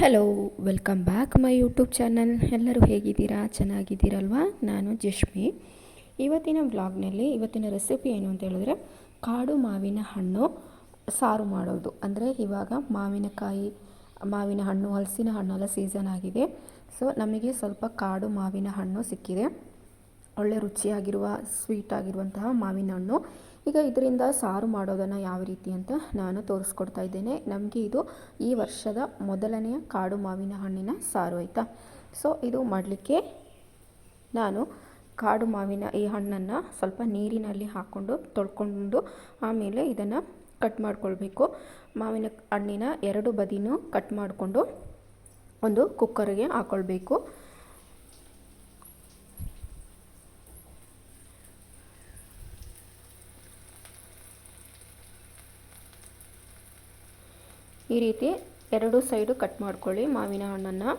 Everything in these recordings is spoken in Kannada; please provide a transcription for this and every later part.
Hello welcome back my YouTube channel ಎಲ್ಲರೂ ಹೇಗಿದ್ದೀರಾ? ಚೆನ್ನಾಗಿದ್ದೀರಲ್ವಾ? ನಾನು ಜಶ್ಮಿ ಇವತ್ತಿನ ಬ್ಲಾಗ್ನಲ್ಲಿ ಇವತ್ತಿನ ರೆಸಿಪಿ ಏನು ಅಂತ ಹೇಳಿದ್ರೆ, ಕಾಡು ಮಾವಿನ ಹಣ್ಣು ಸಾರು ಮಾಡೋದು. ಅಂದರೆ ಇವಾಗ ಮಾವಿನಕಾಯಿ, ಮಾವಿನ ಹಣ್ಣು, ಹಲಸಿನ ಹಣ್ಣೆಲ್ಲ ಸೀಸನ್ ಆಗಿದೆ. ಸೊ ನಮಗೆ ಸ್ವಲ್ಪ ಕಾಡು ಮಾವಿನ ಹಣ್ಣು ಸಿಕ್ಕಿದೆ. ಒಳ್ಳೆ ರುಚಿಯಾಗಿರುವ ಸ್ವೀಟ್ ಆಗಿರುವಂತಹ ಮಾವಿನ ಹಣ್ಣು. ಈಗ ಇದರಿಂದ ಸಾರು ಮಾಡೋದನ್ನು ಯಾವ ರೀತಿ ಅಂತ ನಾನು ತೋರಿಸ್ಕೊಡ್ತಾ ಇದ್ದೇನೆ. ನಮಗೆ ಇದು ಈ ವರ್ಷದ ಮೊದಲನೆಯ ಕಾಡು ಮಾವಿನ ಹಣ್ಣಿನ ಸಾರು ಆಯಿತಾ? ಸೊ ಇದು ಮಾಡಲಿಕ್ಕೆ ನಾನು ಕಾಡು ಮಾವಿನ ಈ ಹಣ್ಣನ್ನು ಸ್ವಲ್ಪ ನೀರಿನಲ್ಲಿ ಹಾಕ್ಕೊಂಡು ತೊಳ್ಕೊಂಡು ಆಮೇಲೆ ಇದನ್ನು ಕಟ್ ಮಾಡಿಕೊಳ್ಬೇಕು. ಮಾವಿನ ಹಣ್ಣಿನ ಎರಡು ಬದಿನೂ ಕಟ್ ಮಾಡಿಕೊಂಡು ಒಂದು ಕುಕ್ಕರ್ಗೆ ಹಾಕ್ಕೊಳ್ಬೇಕು ಈ ರೀತಿ ಎರಡು ಸೈಡು ಕಟ್ ಮಾಡ್ಕೊಳ್ಳಿ. ಮಾವಿನ ಹಣ್ಣನ್ನು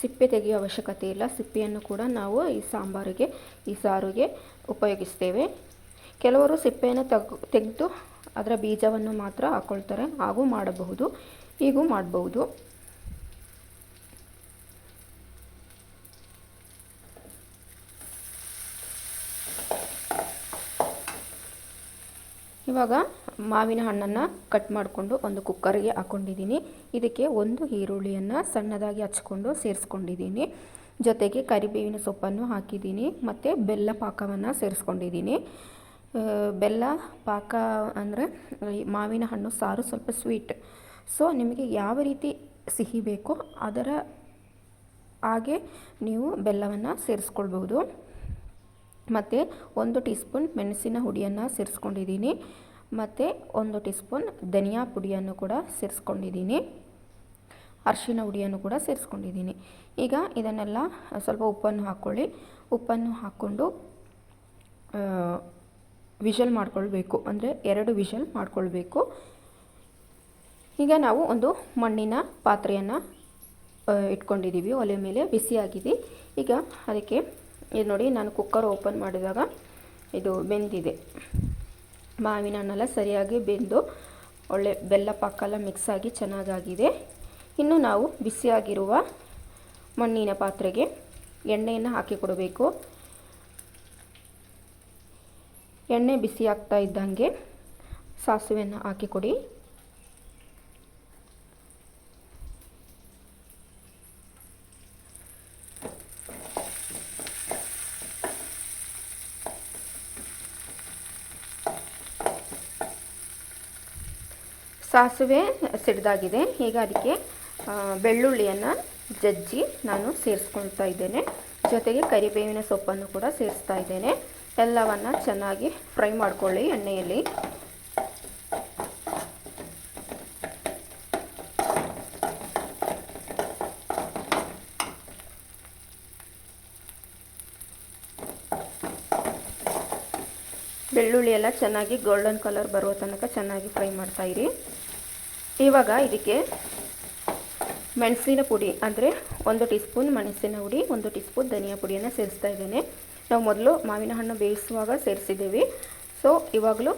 ಸಿಪ್ಪೆ ತೆಗೆಯೋ ಅವಶ್ಯಕತೆ ಇಲ್ಲ. ಸಿಪ್ಪೆಯನ್ನು ಕೂಡ ನಾವು ಈ ಸಾಂಬಾರಿಗೆ, ಈ ಸಾರಿಗೆ ಉಪಯೋಗಿಸ್ತೇವೆ. ಕೆಲವರು ಸಿಪ್ಪೆಯನ್ನು ತೆಗ್, ತೆಗೆದು ಅದರ ಬೀಜವನ್ನು ಮಾತ್ರ ಹಾಕ್ಕೊಳ್ತಾರೆ ಹಾಗೂ ಮಾಡಬಹುದು. ಹೀಗೂ ಮಾಡಬಹುದು. ಇವಾಗ ಮಾವಿನ ಹಣ್ಣನ್ನು ಕಟ್ ಮಾಡಿಕೊಂಡು ಒಂದು ಕುಕ್ಕರ್ಗೆ ಹಾಕ್ಕೊಂಡಿದ್ದೀನಿ ಇದಕ್ಕೆ ಒಂದು ಈರುಳ್ಳಿಯನ್ನು ಸಣ್ಣದಾಗಿ ಹಚ್ಕೊಂಡು ಸೇರಿಸ್ಕೊಂಡಿದ್ದೀನಿ. ಜೊತೆಗೆ ಕರಿಬೇವಿನ ಸೊಪ್ಪನ್ನು ಹಾಕಿದ್ದೀನಿ ಮತ್ತು ಬೆಲ್ಲ ಪಾಕವನ್ನು ಸೇರಿಸ್ಕೊಂಡಿದ್ದೀನಿ. ಬೆಲ್ಲ ಪಾಕ ಅಂದರೆ ಮಾವಿನ ಹಣ್ಣು ಸಾರು ಸ್ವಲ್ಪ ಸ್ವೀಟ್ ಸೊ ನಿಮಗೆ ಯಾವ ರೀತಿ ಸಿಹಿ ಬೇಕೋ ಅದರ ಹಾಗೆ ನೀವು ಬೆಲ್ಲವನ್ನು ಸೇರಿಸ್ಕೊಳ್ಬೋದು ಮತ್ತು ಒಂದು ಟೀ ಸ್ಪೂನ್ ಮೆಣಸಿನ ಹುಡಿಯನ್ನು ಸೇರಿಸ್ಕೊಂಡಿದ್ದೀನಿ. ಮತ್ತು ಒಂದು ಟೀ ಸ್ಪೂನ್ ಧನಿಯಾ ಪುಡಿಯನ್ನು ಕೂಡ ಸೇರಿಸ್ಕೊಂಡಿದ್ದೀನಿ. ಅರಿಶಿನ ಹುಡಿಯನ್ನು ಕೂಡ ಸೇರಿಸ್ಕೊಂಡಿದ್ದೀನಿ. ಈಗ ಇದನ್ನೆಲ್ಲ ಸ್ವಲ್ಪ ಉಪ್ಪನ್ನು ಹಾಕ್ಕೊಳ್ಳಿ. ಉಪ್ಪನ್ನು ಹಾಕ್ಕೊಂಡು ವಿಷಲ್ ಮಾಡ್ಕೊಳ್ಬೇಕು. ಅಂದರೆ ಎರಡು ವಿಷಲ್ ಮಾಡ್ಕೊಳ್ಬೇಕು. ಈಗ ನಾವು ಒಂದು ಮಣ್ಣಿನ ಪಾತ್ರೆಯನ್ನು ಇಟ್ಕೊಂಡಿದ್ದೀವಿ. ಒಲೆ ಮೇಲೆ ಬಿಸಿಯಾಗಿದೆ. ಈಗ ಅದಕ್ಕೆ ಇದು ನೋಡಿ, ನಾನು ಕುಕ್ಕರ್ ಓಪನ್ ಮಾಡಿದಾಗ ಇದು ಬೆಂದಿದೆ. ಮಾವಿನ ಹಣ್ಣೆಲ್ಲ ಸರಿಯಾಗಿ ಬೆಂದು, ಒಳ್ಳೆ ಬೆಲ್ಲ ಪಾಕೆಲ್ಲ ಮಿಕ್ಸ್ ಆಗಿ ಚೆನ್ನಾಗಾಗಿದೆ. ಇನ್ನು ನಾವು ಬಿಸಿಯಾಗಿರುವ ಮಣ್ಣಿನ ಪಾತ್ರೆಗೆ ಎಣ್ಣೆಯನ್ನು ಹಾಕಿ ಕೊಡಬೇಕು. ಎಣ್ಣೆ ಬಿಸಿ ಆಗ್ತಾ ಇದ್ದಂಗೆ ಸಾಸಿವೆಯನ್ನು ಹಾಕಿ ಸಾಸಿವೆ ಸಿಡ್ದಾಗಿದೆ. ಈಗ ಅದಕ್ಕೆ ಬೆಳ್ಳುಳ್ಳಿಯನ್ನು ಜಜ್ಜಿ ನಾನು ಸೇರಿಸ್ಕೊಳ್ತಾ ಇದ್ದೇನೆ. ಜೊತೆಗೆ ಕರಿಬೇವಿನ ಸೊಪ್ಪನ್ನು ಕೂಡ ಸೇರಿಸ್ತಾ ಇದ್ದೇನೆ. ಎಲ್ಲವನ್ನು ಚೆನ್ನಾಗಿ ಫ್ರೈ ಮಾಡ್ಕೊಳ್ಳಿ ಎಣ್ಣೆಯಲ್ಲಿ. ಬೆಳ್ಳುಳ್ಳಿ ಎಲ್ಲ ಚೆನ್ನಾಗಿ ಗೋಲ್ಡನ್ ಕಲರ್ ಬರುವ ತನಕ ಚೆನ್ನಾಗಿ ಫ್ರೈ ಮಾಡ್ತಾಯಿರಿ ಇವಾಗ ಇದಕ್ಕೆ ಮೆಣಸಿನ ಪುಡಿ, ಅಂದರೆ ಒಂದು ಟೀ ಸ್ಪೂನ್ ಮೆಣಸಿನ ಹುಡಿ, ಒಂದು ಟೀ ಸ್ಪೂನ್ ಧನಿಯಾ ಪುಡಿಯನ್ನು ಸೇರಿಸ್ತಾ ಇದ್ದೇನೆ. ನಾವು ಮೊದಲು ಮಾವಿನ ಹಣ್ಣು ಬೇಯಿಸುವಾಗ ಸೇರಿಸಿದ್ದೀವಿ. ಸೊ ಇವಾಗಲೂ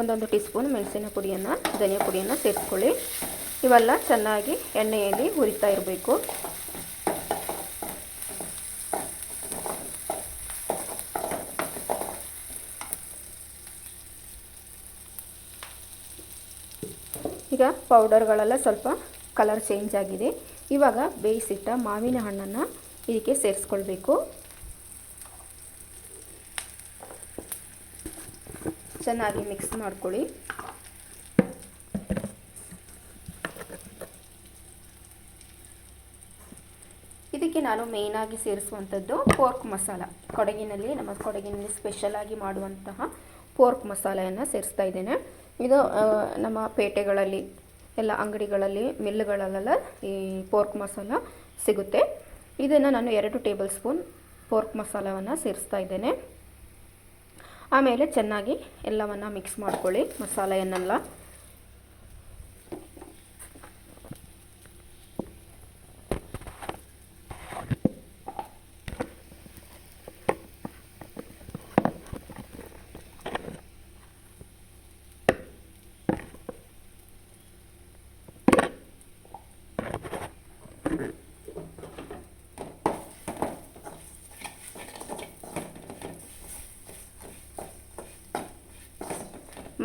ಒಂದೊಂದು ಟೀ ಸ್ಪೂನ್ ಮೆಣಸಿನ ಪುಡಿಯನ್ನು, ಧನಿಯಾ ಪುಡಿಯನ್ನು ಸೇರಿಸ್ಕೊಳ್ಳಿ. ಇವೆಲ್ಲ ಚೆನ್ನಾಗಿ ಎಣ್ಣೆಯಲ್ಲಿ ಹುರಿತಾ ಇರಬೇಕು. ಈಗ ಪೌಡರ್ಗಳೆಲ್ಲ ಸ್ವಲ್ಪ ಕಲರ್ ಚೇಂಜ್ ಆಗಿದೆ. ಇವಾಗ ಬೇಯಿಸಿಟ್ಟ ಮಾವಿನ ಹಣ್ಣನ್ನು ಇದಕ್ಕೆ ಸೇರಿಸ್ಕೊಳ್ಬೇಕು. ಚೆನ್ನಾಗಿ ಮಿಕ್ಸ್ ಮಾಡ್ಕೊಳ್ಳಿ. ಇದಕ್ಕೆ ನಾನು ಮೇಯ್ನಾಗಿ ಸೇರಿಸುವಂಥದ್ದು ಪೋರ್ಕ್ ಮಸಾಲ. ಕೊಡಗಿನಲ್ಲಿ, ನಮ್ಮ ಕೊಡಗಿನಲ್ಲಿ ಸ್ಪೆಷಲಾಗಿ ಮಾಡುವಂತಹ ಪೋರ್ಕ್ ಮಸಾಲೆಯನ್ನು ಸೇರಿಸ್ತಾ ಇದ್ದೇನೆ. ಇದು ನಮ್ಮ ಪೇಟೆಗಳಲ್ಲಿ, ಎಲ್ಲ ಅಂಗಡಿಗಳಲ್ಲಿ, ಮಿಲ್ಲುಗಳಲ್ಲೆಲ್ಲ ಈ ಪೋರ್ಕ್ ಮಸಾಲ ಸಿಗುತ್ತೆ. ಇದನ್ನು ನಾನು ಎರಡು ಟೇಬಲ್ ಸ್ಪೂನ್ ಪೋರ್ಕ್ ಮಸಾಲವನ್ನು ಸೇರಿಸ್ತಾ ಇದ್ದೇನೆ. ಆಮೇಲೆ ಚೆನ್ನಾಗಿ ಎಲ್ಲವನ್ನು ಮಿಕ್ಸ್ ಮಾಡ್ಕೊಳ್ಳಿ ಮಸಾಲೆಯನ್ನೆಲ್ಲ.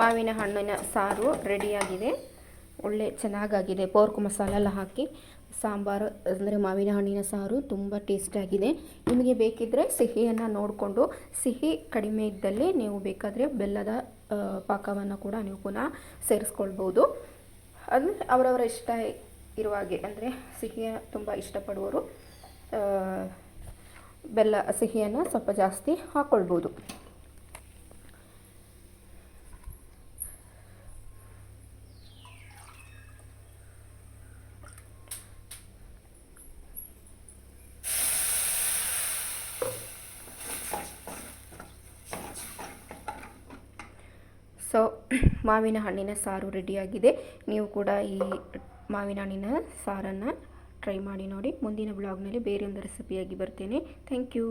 ಮಾವಿನ ಹಣ್ಣಿನ ಸಾರು ರೆಡಿಯಾಗಿದೆ. ಒಳ್ಳೆ ಚೆನ್ನಾಗಾಗಿದೆ. ಪೋರ್ಕ್ ಮಸಾಲ ಎಲ್ಲ ಹಾಕಿ ಸಾಂಬಾರು, ಅಂದರೆ ಮಾವಿನ ಹಣ್ಣಿನ ಸಾರು ತುಂಬ ಟೇಸ್ಟಾಗಿದೆ ನಿಮಗೆ ಬೇಕಿದ್ದರೆ ಸಿಹಿಯನ್ನು ನೋಡಿಕೊಂಡು, ಸಿಹಿ ಕಡಿಮೆ ಇದ್ದಲ್ಲಿ ನೀವು ಬೇಕಾದರೆ ಬೆಲ್ಲದ ಪಾಕವನ್ನು ಕೂಡ ನೀವು ಪುನಃ ಸೇರಿಸ್ಕೊಳ್ಬೋದು. ಅಂದರೆ ಅವರವರ ಇಷ್ಟ ಇರುವ ಹಾಗೆ, ಅಂದರೆ ಸಿಹಿಯ ತುಂಬ ಇಷ್ಟಪಡುವರು ಬೆಲ್ಲ, ಸಿಹಿಯನ್ನು ಸ್ವಲ್ಪ ಜಾಸ್ತಿ ಹಾಕ್ಕೊಳ್ಬೋದು ಸೊ, ಮಾವಿನ ಹಣ್ಣಿನ ಸಾರು ರೆಡಿಯಾಗಿದೆ. ನೀವು ಕೂಡ ಈ ಮಾವಿನ ಹಣ್ಣಿನ ಸಾರನ್ನು ಟ್ರೈ ಮಾಡಿ ನೋಡಿ. ಮುಂದಿನ ಬ್ಲಾಗ್ನಲ್ಲಿ ಬೇರೆ ಒಂದು ರೆಸಿಪಿಯಾಗಿ ಬರ್ತೇನೆ. Thank you